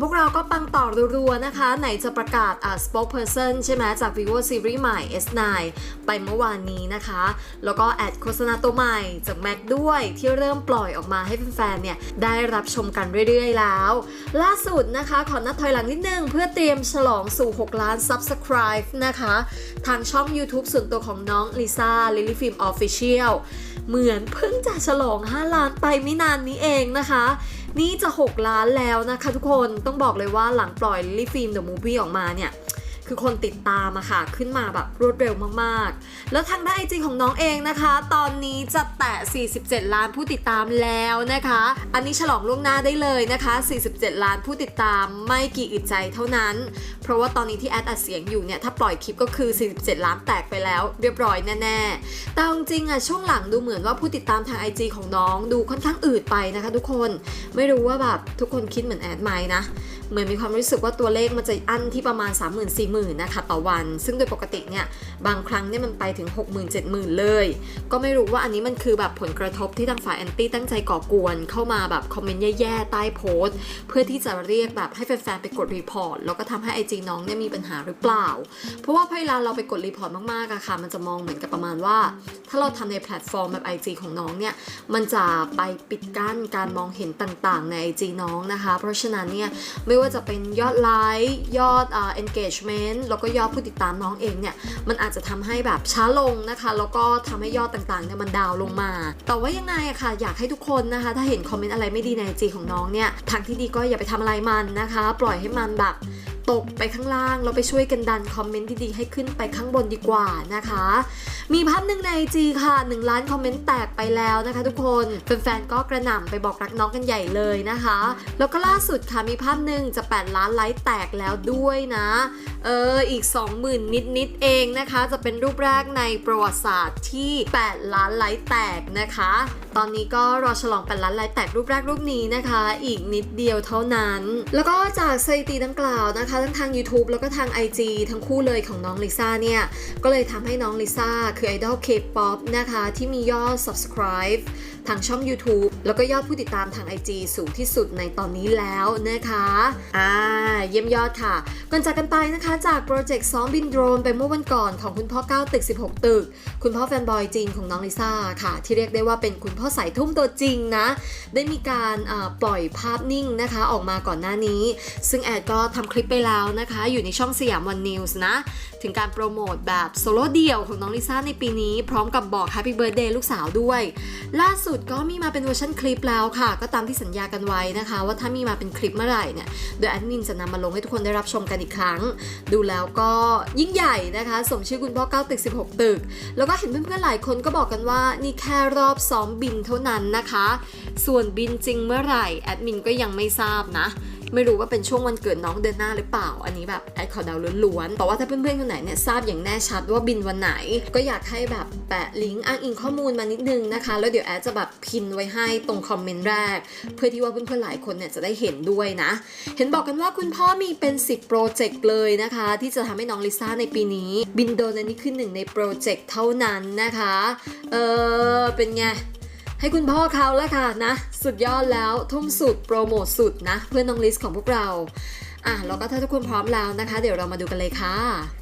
ของพวกเราก็ปังต่อรัวๆนะคะ ไหนจะประกาศอ่า spokesperson ใช่ไหมจาก vivo series ใหม่ S9 ไปเมื่อวานนี้นะคะ แล้วก็แอดโฆษณาตัวใหม่จาก Mac ด้วยที่เริ่มปล่อยออกมาให้แฟนๆเนี่ยได้รับชมกันเรื่อยๆแล้ว ล่าสุดนะคะ ขอนับถอยหลังนิดนึง เพื่อเตรียมฉลองสู่ 6 ล้าน subscribe นะคะ ทางช่อง YouTube ส่วนตัวของน้องลิซ่า Lily Film Official เหมือนเพิ่งจะฉลอง 5 ล้านไปไม่นานนี้เองนะคะ นี่จะ 6 ล้านแล้วนะคะทุกคนต้องบอกเลยว่าหลังปล่อย Lily Film The Movie ออกมาเนี่ย คือคนติดตามอะค่ะ ขึ้นมาแบบรวดเร็วมากๆ แล้วทางด้านไอจีของน้องเองนะคะ ตอนนี้จะแตะ 47 ล้านผู้ติดตามแล้วนะคะ อันนี้ฉลองล่วงหน้าได้เลยนะคะ 47 ล้านผู้ติดตามไม่กี่อึดใจเท่านั้น เพราะว่าตอนนี้ที่แอดอัดเสียงอยู่เนี่ย ถ้าปล่อยคลิปก็คือ 47 ล้านแตกไปแล้ว เรียบร้อยแน่ๆ แต่จริงๆอะช่วงหลังดูเหมือนว่าผู้ติดตามทาง IG ของน้องดูค่อนข้างอืดไปนะคะทุกคน ไม่รู้ว่าแบบทุกคนคิดเหมือนแอดไหมนะ เหมือนมีความรู้สึกว่าตัวเลขมันจะอั้นที่ประมาณ 3 0 0 0 0 4 0 0 0 0นะคะต่อวัน ซึ่งโดยปกติเนี่ยบางครั้งเนี่ยมันไปถึง 6 0 0 0 0 7 0,000 เลย ก็ไม่รู้ว่าอันนี้มันคือแบบผลกระทบที่ทางฝ่ายแอนตี้ตั้งใจก่อกวน เข้ามาแบบคอมเมนต์แย่ๆ ใต้โพสต์ เพื่อที่จะเรียกแบบให้แฟนๆ ไปกดรีพอร์ตแล้วก็ทำให้ไอจีน้องเนี่ยมีปัญหาหรือเปล่า เพราะว่าพอเวลาเราไปกดรีพอร์ตมากๆอะค่ะ มันจะมองเหมือนกับประมาณว่า ถ้าเราทำในแพลตฟอร์มแบบ IG ของน้องเนี่ยมันจะไปปิดกั้นการมองเห็นต่างๆ ใน IG น้องนะคะ เพราะฉะนั้นเนี่ยไม่ว่าจะเป็นยอดไลค์ยอดอ่นต์แล้วก็ยอดผู้ติดตามน้องเองเนี่ยมันอาจจะทำให้แบบช้าลงนะคะแล้วก็ทำให้ยอดต่างๆเนี่ยมันดาวลงมา แต่ว่ายังไงอะค่ะ อยากให้ทุกคนนะคะ ถ้าเห็นคอมเมนต์อะไรไม่ดีในจีของน้องเนี่ยทางที่ดีก็อย่าไปทำอะไรมันนะคะ ปล่อยให้มันแบบตกไปข้างล่างเราไปช่วยกันดันคอมเมนต์ที่ดีให้ขึ้นไปข้างบนดีกว่านะคะ มีภาพหนึ่งในจีค่ะ 1 ล้านคอมเมนต์แตกไปแล้วนะคะทุกคนแฟนๆก็กระหน่ำไปบอกรักน้องกันใหญ่เลยนะคะ แล้วก็ล่าสุดค่ะมีภาพหนึ่งจะ 8 ล้านไลค์แตกแล้วด้วยนะเอออีก 20,000 นิดๆเองนะคะ จะเป็นรูปแรกในประวัติศาสตร์ที่ 8 ล้านไลค์แตกนะคะ ตอนนี้ก็รอฉลอง8ล้านไลค์แตกรูปแรกรูปนี้นะคะ อีกนิดเดียวเท่านั้น แล้วก็จากสถิติดังกล่าวนะคะทั้งทาง YouTube แล้วก็ทาง IG ทั้งคู่เลยของน้องลิซ่าเนี่ย ก็เลยทำให้น้องลิซ่าคือไอดอล K-POP นะคะ ที่มียอด subscribe ทางช่อง YouTube แล้วก็ยอดผู้ติดตามทาง IG สูงที่สุดในตอนนี้แล้วนะคะอ่าเยี่ยมยอดค่ะก่อนจากกันไปนะคะจากโปรเจกต์ซ้อมบินโดรนไปเมื่อวันก่อนของคุณพ่อ 9 ตึก 16 ตึก คุณพ่อแฟนบอยจริงของน้องลิซ่าค่ะ ที่เรียกได้ว่าเป็นคุณพ่อสายทุ่มตัวจริงนะ ได้มีการปล่อยภาพนิ่งนะคะออกมาก่อนหน้านี้ ซึ่งแอดก็ทำคลิปไปแล้วนะคะ อยู่ในช่องสยามวันนิวส์นะ ถึงการโปรโมทแบบโซโล่เดี่ยวของน้องลิซ่าในปีนี้ พร้อมกับบอก Happy Birthday ลูกสาวด้วย ล่าสุดุดก็มีมาเป็นเวอร์ชันคลิปแล้วค่ะ ก็ตามที่สัญญากันไว้นะคะ ว่าถ้ามีมาเป็นคลิปเมื่อไหร่เนี่ยเดี๋ยวแอดมินจะนำมาลงให้ทุกคนได้รับชมกันอีกครั้ง ดูแล้วก็ยิ่งใหญ่นะคะ สมชื่อคุณพ่อ9ตึก 16 ตึก แล้วก็เห็นเพื่อนๆหลายคนก็บอกกันว่านี่แค่รอบซ้อมบินเท่านั้นนะคะ ส่วนบินจริงเมื่อไหร่แอดมินก็ยังไม่ทราบนะ ไม่รู้ว่าเป็นช่วงวันเกิดน้องเดือนหน้าหรือเปล่า อันนี้แบบแอดขอเดาล้วนๆ แต่ว่าถ้าเพื่อนๆคนไหนเนี่ยทราบอย่างแน่ชัดว่าบินวันไหน ก็อยากให้แบบแปะลิงก์อ้างอิงข้อมูลมานิดนึงนะคะ แล้วเดี๋ยวแอดจะแบบพินไว้ให้ตรงคอมเมนต์แรก เพื่อที่ว่าเพื่อนๆหลายคนเนี่ยจะได้เห็นด้วยนะ เห็นบอกกันว่าคุณพ่อมีเป็น 10 โปรเจกต์เลยนะคะ ที่จะทำให้น้องลิซ่าในปีนี้ บินโดนอันนี้คือหนึ่งในโปรเจกต์เท่านั้นนะคะ เออเป็นไง ให้คุณพ่อเขาแล้วค่ะนะ สุดยอดแล้วทุ่มสุดโปรโมทสุดนะ เพื่อนน้องลิสของพวกเราอะแล้วก็ถ้าทุกคนพร้อมแล้วนะคะ เดี๋ยวเรามาดูกันเลยค่ะ